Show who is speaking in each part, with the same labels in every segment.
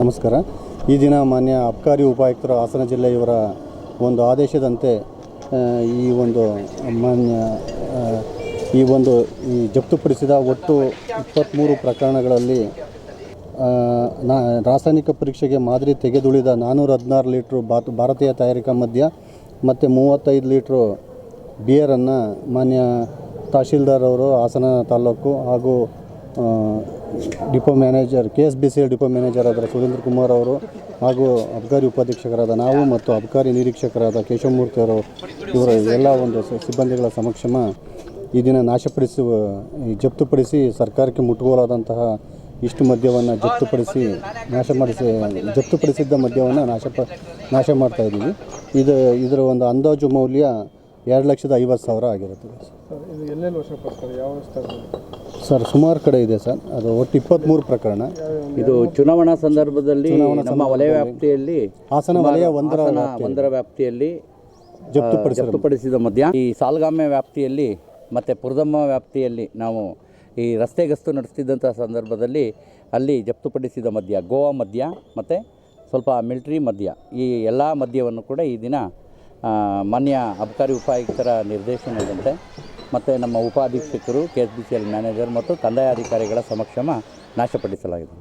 Speaker 1: ನಮಸ್ಕಾರ. ಈ ದಿನ ಮಾನ್ಯ ಅಬ್ಕಾರಿ ಉಪಾಯುಕ್ತರು ಹಾಸನ ಜಿಲ್ಲೆ ಇವರ ಒಂದು ಆದೇಶದಂತೆ ಈ ಒಂದು ಮಾನ್ಯ ಈ ಒಂದು ಈ ಜಪ್ತುಪಡಿಸಿದ ಒಟ್ಟು ಇಪ್ಪತ್ತ್ಮೂರು ಪ್ರಕರಣಗಳಲ್ಲಿ ನಾ, ರಾಸಾಯನಿಕ ಪರೀಕ್ಷೆಗೆ ಮಾದರಿ ತೆಗೆದುಳಿದ ನಾನ್ನೂರ ಹದಿನಾರು ಲೀಟ್ರು ಬಾತ್ ಭಾರತೀಯ ತಯಾರಿಕಾ ಮದ್ಯ ಮತ್ತು ಮೂವತ್ತೈದು ಲೀಟ್ರು ಬಿಯರನ್ನು ಮಾನ್ಯ ತಹಶೀಲ್ದಾರ್ ಅವರು ಹಾಸನ ತಾಲೂಕು ಹಾಗೂ depot manager K S B C L depot manager ಆದ ಸುರೇಂದ್ರ ಕುಮಾರ್ ಅವರು ಹಾಗೂ ಅಬ್ಕಾರಿ ಉಪಾಧೀಕ್ಷಕರಾದ ನಾವು ಮತ್ತು ಅಬ್ಕಾರಿ ನಿರೀಕ್ಷಕರಾದ ಕೇಶವಮೂರ್ತಿ ಅವರು, ಇವರ ಎಲ್ಲ ಒಂದು ಸಿಬ್ಬಂದಿಗಳ ಸಮಕ್ಷಮ ಈ ದಿನ ನಾಶಪಡಿಸುವ ಜಪ್ತುಪಡಿಸಿ ಸರ್ಕಾರಕ್ಕೆ ಮುಟ್ಟುಗೋಲಾದಂತಹ ಇಷ್ಟು ಮದ್ಯವನ್ನು ಜಪ್ತುಪಡಿಸಿ ನಾಶ ಮಾಡಿಸಿ, ಜಪ್ತುಪಡಿಸಿದ್ದ ಮದ್ಯವನ್ನು ನಾಶ ನಾಶ ಮಾಡ್ತಾ ಇದ್ದೀವಿ ಇದು, ಇದರ ಒಂದು ಅಂದಾಜು ಮೌಲ್ಯ ಎರಡು ಲಕ್ಷದ ಐವತ್ತು ಸಾವಿರ ಆಗಿರುತ್ತೆ.
Speaker 2: ಸರ್ ಇದು ಎಲ್ಲೆಲ್ಲಿ ವಶಪಡಿಸ್ತಾರೆ? ಯಾವ ಸ್ಥಳದಲ್ಲಿ
Speaker 1: ಸರ್ ಸುಮಾರು ಕಡೆ ಇದೆ ಸರ್. ಅದು ಒಟ್ಟು ಇಪ್ಪತ್ತ್ಮೂರು ಪ್ರಕರಣ.
Speaker 3: ಇದು ಚುನಾವಣಾ ಸಂದರ್ಭದಲ್ಲಿ ನಮ್ಮ ವಲಯ ವ್ಯಾಪ್ತಿಯಲ್ಲಿ
Speaker 1: ಹಾಸನ ವಲಯ ಒಂದರ
Speaker 3: ಹಾಸನ ಒಂದರ ವ್ಯಾಪ್ತಿಯಲ್ಲಿ ಜಪ್ತುಪಡಿಸಿದ ಮಧ್ಯ ಈ ಸಾಲ್ಗಾಮ್ಯ ವ್ಯಾಪ್ತಿಯಲ್ಲಿ ಮತ್ತು ಪುರದಮ್ಮ ವ್ಯಾಪ್ತಿಯಲ್ಲಿ ನಾವು ಈ ರಸ್ತೆ ಗಸ್ತು ನಡೆಸ್ತಿದ್ದಂಥ ಸಂದರ್ಭದಲ್ಲಿ ಅಲ್ಲಿ ಜಪ್ತುಪಡಿಸಿದ ಮದ್ಯ. ಗೋವಾ ಮದ್ಯ ಮತ್ತು ಸ್ವಲ್ಪ ಮಿಲ್ಟ್ರಿ ಮದ್ಯ. ಈ ಎಲ್ಲ ಮದ್ಯವನ್ನು ಕೂಡ ಈ ದಿನ ಮಾನ್ಯ ಅಬಕಾರಿ ಉಪಾಯುಕ್ತರ ನಿರ್ದೇಶನದಂತೆ ಮತ್ತು ನಮ್ಮ ಉಪಾಧೀಕ್ಷಕರು K S B C L manager ಮತ್ತು ಕಂದಾಯ ಅಧಿಕಾರಿಗಳ ಸಮಕ್ಷಮ ನಾಶಪಡಿಸಲಾಗಿದೆ.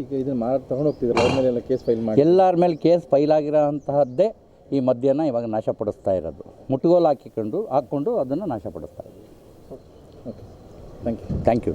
Speaker 2: ಈಗ ಇದನ್ನು ಮಾರಾಟ ತಗೊಂಡು ಹೋಗ್ತಿದ್ರು ಅವ್ರ ಮೇಲೆ ಎಲ್ಲ ಕೇಸ್ ಫೈಲ್ ಮಾಡಿ.
Speaker 3: ಎಲ್ಲರ ಮೇಲೆ ಕೇಸ್ ಫೈಲ್ ಆಗಿರೋಂತಹದ್ದೇ ಈ ಮದ್ಯನ ಇವಾಗ ನಾಶಪಡಿಸ್ತಾ ಇರೋದು. ಮುಟ್ಟುಗೋಲು ಹಾಕಿಕೊಂಡು ಹಾಕ್ಕೊಂಡು ಅದನ್ನು ನಾಶಪಡಿಸ್ತಾ ಇದೆ
Speaker 2: okay. Thank you
Speaker 3: thank you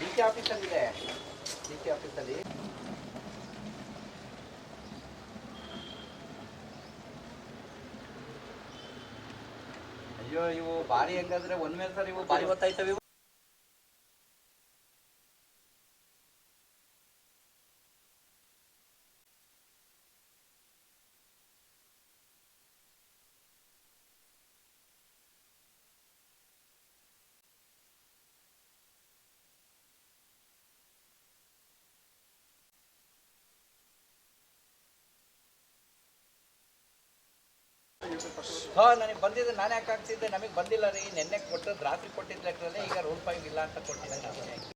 Speaker 3: D C ಆಫೀಸಲ್ಲಿದೆ D C ಆಫೀಸಲ್ಲಿ ಅಯ್ಯೋ, ಇವು ಭಾರಿ ಹೆಂಗಂದ್ರೆ ಒಂದ್ ಮೇಲೆ ಸರ್ ಇವು ಭಾರಿ ಗೊತ್ತಾಯ್ತವೆ ಹಾ, ನನಗೆ ಬಂದಿದ್ದು ನಾನು ಯಾಕೆ ಹಾಕ್ತಿದ್ದೆ? ನಮಗೆ ಬಂದಿಲ್ಲ ರೀ. ನೆನ್ನೆ ಕೊಟ್ಟದ್ದು ರಾತ್ರಿ ಕೊಟ್ಟಿದ್ದ ಲೆಕ್ಕದಲ್ಲಿ ಈಗ ಫೈವ್ ಇಲ್ಲ ಅಂತ ಕೊಟ್ಟಿದ್ದೆ ನಾನು